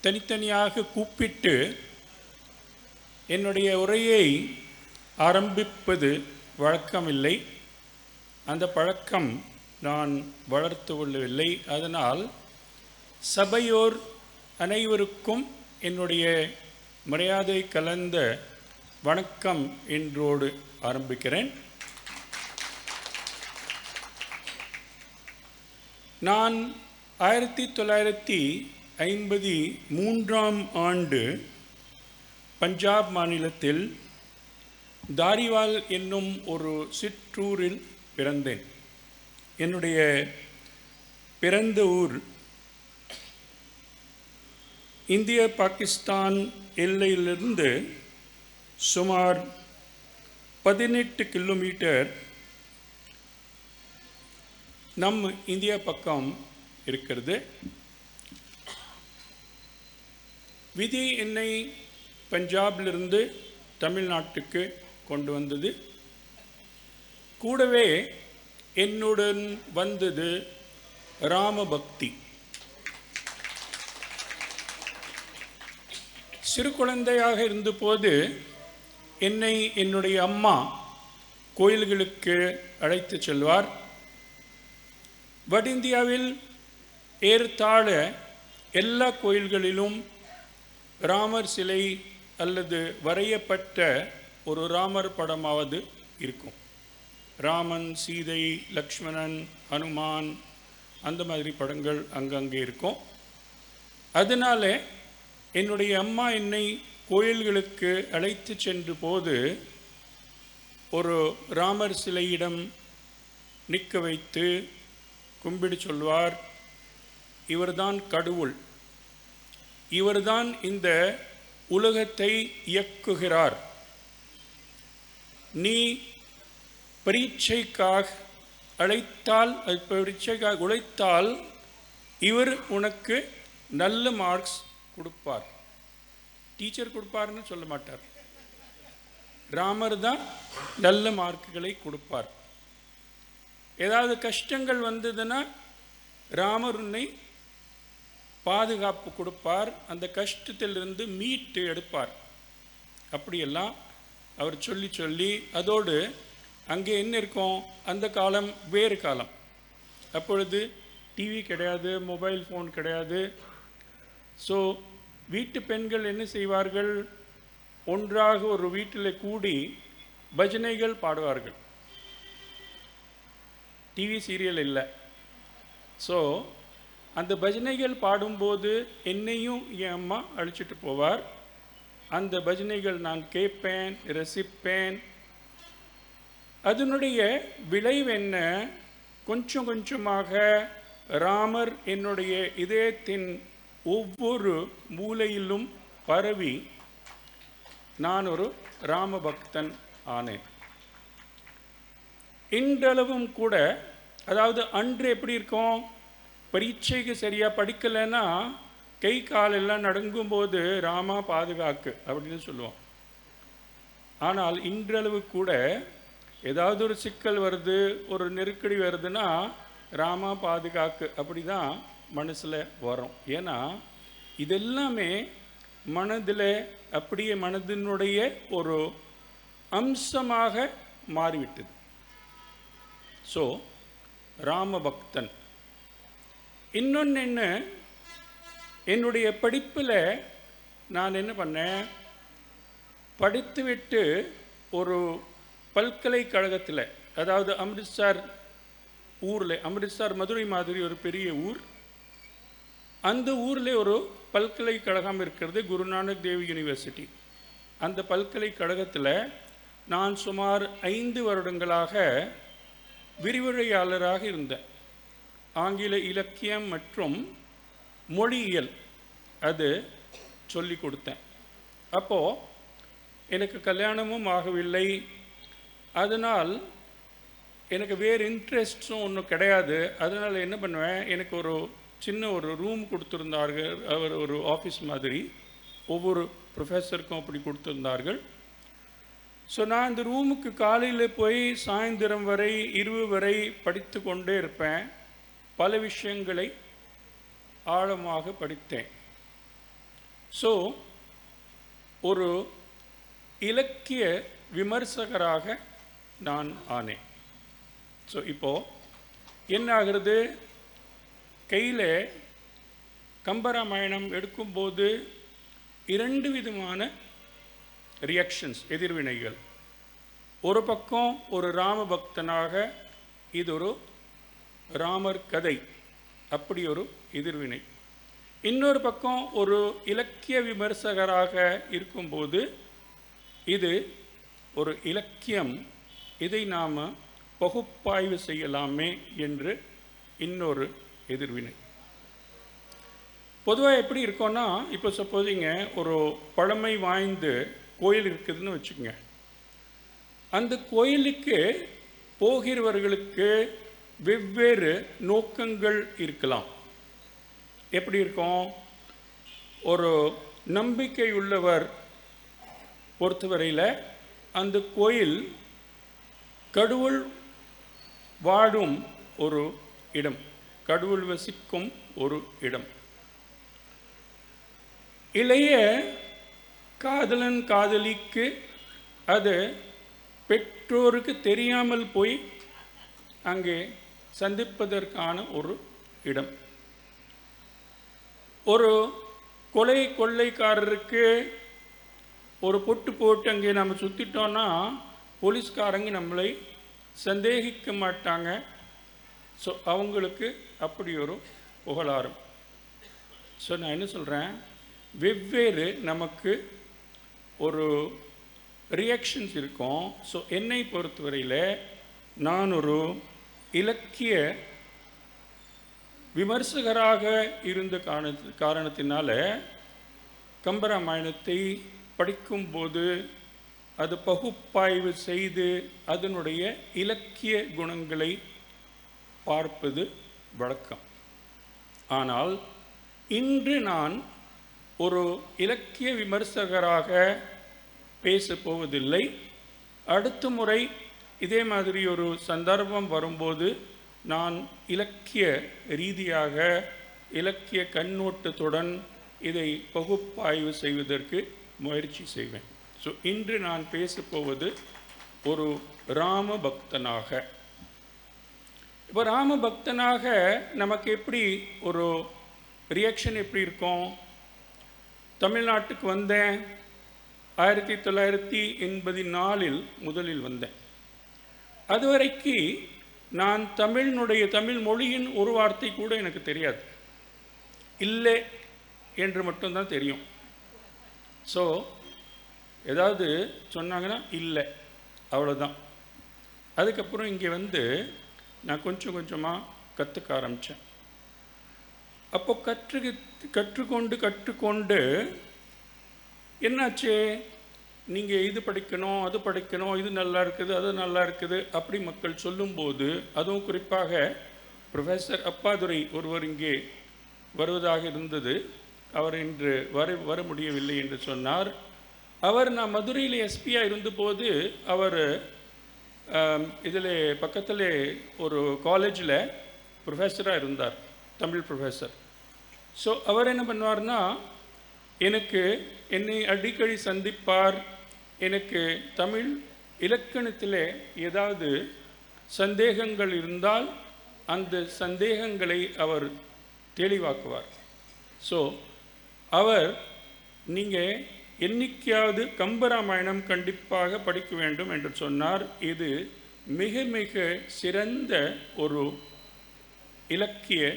தனித்தனியாக கூப்பிட்டு என்னுடைய உரையை ஆரம்பிப்பது வழக்கமில்லை. அந்த பழக்கம் நான் வளர்த்து கொள்ளவில்லை. அதனால் சபையோர் அனைவருக்கும் என்னுடைய மரியாதை கலந்த வணக்கம் என்றோடு ஆரம்பிக்கிறேன். நான் ஆயிரத்தி தொள்ளாயிரத்தி ஐம்பத்தி மூன்றாம் ஆண்டு பஞ்சாப் மாநிலத்தில் தாரிவால் என்னும் ஒரு சிற்றூரில் பிறந்தேன். என்னுடைய பிறந்த ஊர் இந்திய பாகிஸ்தான் எல்லையிலிருந்து சுமார் பதினெட்டு கிலோமீட்டர் நம் இந்தியா பக்கம் இருக்கிறது. விதி என்னை பஞ்சாபிலிருந்து தமிழ்நாட்டுக்கு கொண்டு வந்தது. கூடவே என்னுடன் வந்தது ராமபக்தி. சிறு குழந்தையாக இருந்தபோது என்னை என்னுடைய அம்மா கோயில்களுக்கு அழைத்து செல்வார். வட இந்தியாவில் ஏறத்தாழ எல்லா கோயில்களிலும் ராமர் சிலை அல்லது வரையப்பட்ட ஒரு ராமர் படமாவது இருக்கும். ராமன் சீதை லக்ஷ்மணன் ஹனுமான் அந்த மாதிரி படங்கள் அங்கங்கே இருக்கும். அதனால என்னுடைய அம்மா என்னை கோயில்களுக்கு அழைத்து சென்ற போது ஒரு ராமர் சிலையிடம் நிற்க வைத்து கும்பிடு சொல்வார். இவர்தான் கடவுள். இவர்தான் இந்த உலகத்தை இயக்குகிறார். நீ பரீட்சைக்காக அழைத்தால் பரீட்சைக்காக உழைத்தால் இவர் உனக்கு நல்ல மார்க்ஸ் கொடுப்பார். டீச்சர் கொடுப்பார்னு சொல்ல மாட்டார். ராமர் தான் நல்ல மார்க்குகளை கொடுப்பார். ஏதாவது கஷ்டங்கள் வந்ததுன்னா ராமர் உன்னை பாதுகாப்பு கொடுப்பார். அந்த கஷ்டத்திலிருந்து மீட்டு எடுப்பார். அப்படியெல்லாம் அவர் சொல்லி சொல்லி அதோடு அங்கே என்ன இருக்கும்? அந்த காலம் வேறு காலம். அப்பொழுது டிவி கிடையாது மொபைல் ஃபோன் கிடையாது. ஸோ வீட்டு பெண்கள் என்ன செய்வார்கள்? ஒன்றாக ஒரு வீட்டில் கூடி பஜனைகள் பாடுவார்கள். டிவி சீரியல் இல்லை. ஸோ அந்த பஜனைகள் பாடும்போது என்னையும் என் அம்மா அழைச்சிட்டு போவார். அந்த பஜனைகள் நான் கேட்பேன் ரசிப்பேன். அதனுடைய விளைவு என்ன? கொஞ்சம் கொஞ்சமாக ராமர் என்னுடைய இதயத்தின் ஒவ்வொரு மூலையிலும் பரவி நான் ஒரு ராம பக்தன் ஆனேன். இன்றளவும் கூட அதாவது அன்று எப்படி இருக்கும்? பரீட்சைக்கு சரியாக படிக்கலைன்னா கை காலெல்லாம் நடுங்கும்போது ராமா பாதுகாக்கு அப்படின்னு சொல்லுவோம். ஆனால் இன்றளவு கூட ஏதாவது ஒரு சிக்கல் வருது ஒரு நெருக்கடி வருதுன்னா ராமா பாதுகாக்கு அப்படி தான் மனசில் வரும். ஏன்னா இதெல்லாமே மனதில் அப்படியே மனதினுடைய ஒரு அம்சமாக மாறிவிட்டது. ஸோ ராமபக்தன் இன்னொன்று என்ன என்னுடைய படிப்பில் நான் என்ன பண்ணேன்? படித்துவிட்டு ஒரு பல்கலைக்கழகத்தில் அதாவது அமிர்த்சர் ஊரில் அமிர்த்சர் மதுரை மாதிரி ஒரு பெரிய ஊர் அந்த ஊரில் ஒரு பல்கலைக்கழகம் இருக்கிறது குருநானக் தேவ் யூனிவர்சிட்டி. அந்த பல்கலைக்கழகத்தில் நான் சுமார் ஐந்து வருடங்களாக விரிவுரையாளராக இருந்தேன். ஆங்கில இலக்கியம் மற்றும் மொழியியல். அது சொல்லி கொடுத்தேன். அப்போது எனக்கு கல்யாணமும் ஆகவில்லை. அதனால் எனக்கு வேறு இன்ட்ரெஸ்ட்ஸும் ஒன்றும் கிடையாது. அதனால் என்ன பண்ணுவேன்? எனக்கு ஒரு சின்ன ஒரு ரூம் கொடுத்துருந்தார்கள். அவர் ஒரு ஆஃபீஸ் மாதிரி. ஒவ்வொரு ப்ரொஃபஸருக்கும் அப்படி கொடுத்துருந்தார்கள். ஸோ நான் இந்த ரூமுக்கு காலையில் போய் சாயந்தரம் வரை இரவு வரை படித்து கொண்டே இருப்பேன். பல விஷயங்களை ஆழமாக படித்தேன். ஸோ ஒரு இலக்கிய விமர்சகராக நான் ஆனேன். ஸோ இப்போது என்ன ஆகிறது? கையில் கம்பராமாயணம் எடுக்கும்போது இரண்டு விதமான ரியாக்ஷன்ஸ் எதிர்வினைகள். ஒரு பக்கம் ஒரு ராம பக்தனாக இது ஒரு ராமர் கதை. அப்படி ஒரு எதிர்வினை. இன்னொரு பக்கம் ஒரு இலக்கிய விமர்சகராக இருக்கும்போது இது ஒரு இலக்கியம். இதை நாம் பகுப்பாய்வு செய்யலாமே என்று இன்னொரு எதிர்வினை. பொதுவாக எப்படி இருக்கோன்னா இப்போ சப்போஸிங்க ஒரு பழமை வாய்ந்து கோயில் இருக்குதுன்னு வச்சுக்கோங்க. அந்த கோயிலுக்கு போகிறவர்களுக்கு வெவ்வேறு நோக்கங்கள் இருக்கலாம். எப்படி இருக்கும்? ஒரு நம்பிக்கை உள்ளவர் பொறுத்தவரையில் அந்த கோயில் கடவுள் வாழும் ஒரு இடம் கடவுள் வசிக்கும் ஒரு இடம். இளைய காதலன் காதலிக்கு அது பெற்றோருக்கு தெரியாமல் போய் அங்கே சந்திப்பதற்கான ஒரு இடம். ஒரு கொலை கொள்ளைக்காரருக்கு ஒரு பொட்டு போட்டு அங்கே நம்ம சுற்றிட்டோன்னா போலீஸ்காரங்க நம்மளை சந்தேகிக்க மாட்டாங்க. ஸோ அவங்களுக்கு அப்படி ஒரு புகழாரம். ஸோ நான் என்ன சொல்கிறேன் வெவ்வேறு நமக்கு ஒரு ரியாக்ஷன்ஸ் இருக்கும். ஸோ என்னை பொறுத்தவரையில் நான் ஒரு இலக்கிய விமர்சகராக இருந்த காரண காரணத்தினால கம்பராமாயணத்தை படிக்கும்போது அது பகுப்பாய்வு செய்து அதனுடைய இலக்கிய குணங்களை பார்ப்பது வழக்கம். ஆனால் இன்று நான் ஒரு இலக்கிய விமர்சகராக பேசப்போவதில்லை. அடுத்த முறை இதே மாதிரி ஒரு சந்தர்ப்பம் வரும்போது நான் இலக்கிய ரீதியாக இலக்கிய கண்ணோட்டத்துடன் இதை பகுப்பாய்வு செய்வதற்கு முயற்சி செய்வேன். ஸோ இன்று நான் பேசப்போவது ஒரு ராம பக்தனாக இப்போ ராம பக்தனாக நமக்கு எப்படி ஒரு ரியாக்ஷன் எப்படி இருக்கும்? தமிழ்நாட்டுக்கு வந்தேன். ஆயிரத்தி தொள்ளாயிரத்தி எண்பத்தி நாலில் முதலில் வந்தேன். அதுவரைக்கு நான் தமிழினுடைய தமிழ் மொழியின் ஒரு வார்த்தை கூட எனக்கு தெரியாது. இல்லை என்று மட்டும்தான் தெரியும். ஸோ ஏதாவது சொன்னாங்கன்னா இல்லை அவ்வளோதான் அதுக்கப்புறம் இங்கே வந்து நான் கொஞ்சம் கொஞ்சமாக கற்றுக்க ஆரம்பித்தேன் அப்போ கற்று கற்றுக்கொண்டு கற்றுக்கொண்டு என்னாச்சு? நீங்கள் இது படிக்கணும் அது படிக்கணும் இது நல்லா இருக்குது அது நல்லா இருக்குது அப்படி மக்கள் சொல்லும்போது அதுவும் குறிப்பாக ப்ரொஃபஸர் அப்பாதுரை ஒருவர் இங்கே வருவதாக இருந்தது. அவர் இன்று வர வர முடியவில்லை என்று சொன்னார். அவர் நான் மதுரையில் எஸ்பியாக இருந்தபோது அவர் இதில் பக்கத்தில் ஒரு காலேஜில் ப்ரொஃபஸராக இருந்தார் தமிழ் ப்ரொஃபஸர் ஸோ அவர் என்ன பண்ணுவார்னா எனக்கு என்னை அடிக்கடி சந்திப்பார். எனக்கு தமிழ் இலக்கணத்தில் ஏதாவது சந்தேகங்கள் இருந்தால் அந்த சந்தேகங்களை அவர் தெளிவாக்குவார். ஸோ அவர் நீங்கள் என்னைக்காவது கம்பராமாயணம் கண்டிப்பாக படிக்க வேண்டும் என்று சொன்னார். இது மிக மிக சிறந்த ஒரு இலக்கிய